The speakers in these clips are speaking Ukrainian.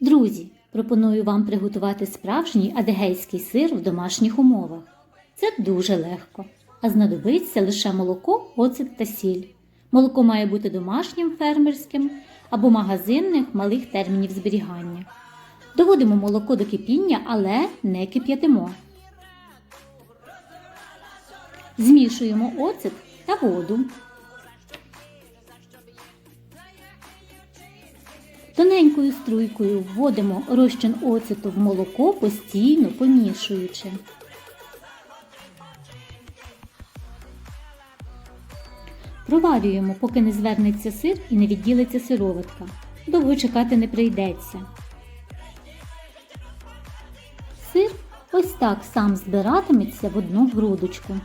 Друзі, пропоную вам приготувати справжній адегейський сир в домашніх умовах. Це дуже легко, а знадобиться лише молоко, оцет та сіль. Молоко має бути домашнім фермерським або магазинних малих термінів зберігання. Доводимо молоко до кипіння, але не кип'ятимо. Змішуємо оцет та воду. Тоненькою струйкою вводимо розчин оцету в молоко, постійно помішуючи. Проварюємо, поки не звернеться сир і не відділиться сироватка. Довго чекати не прийдеться. Сир ось так сам збиратиметься в одну грудочку.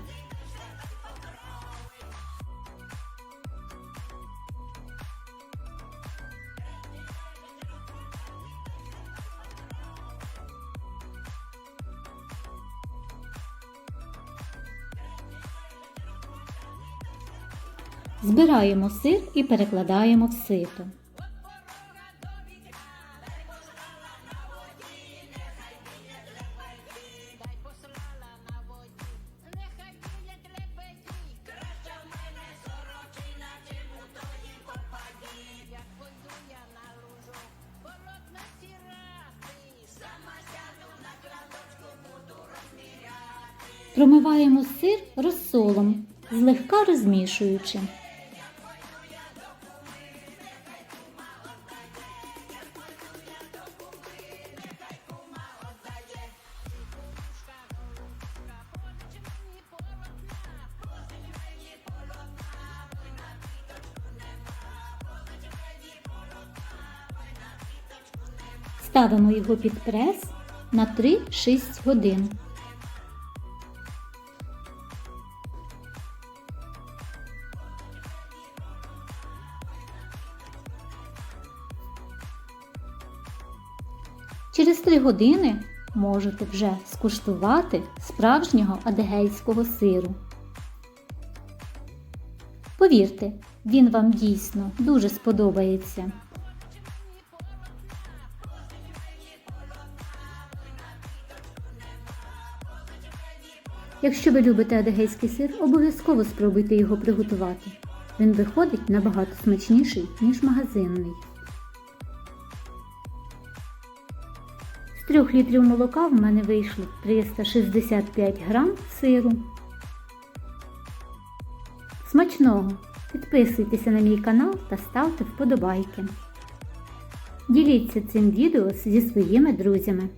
Збираємо сир і перекладаємо в сито. Промиваємо сир розсолом, злегка розмішуючи. Ставимо його під прес на 3-6 годин. Через 3 години можете вже скуштувати справжнього адегейського сиру. Повірте, він вам дійсно дуже сподобається. Якщо ви любите адегейський сир, обов'язково спробуйте його приготувати. Він виходить набагато смачніший, ніж магазинний. З 3 літрів молока в мене вийшло 365 грам сиру. Смачного! Підписуйтеся на мій канал та ставте вподобайки. Діліться цим відео зі своїми друзями.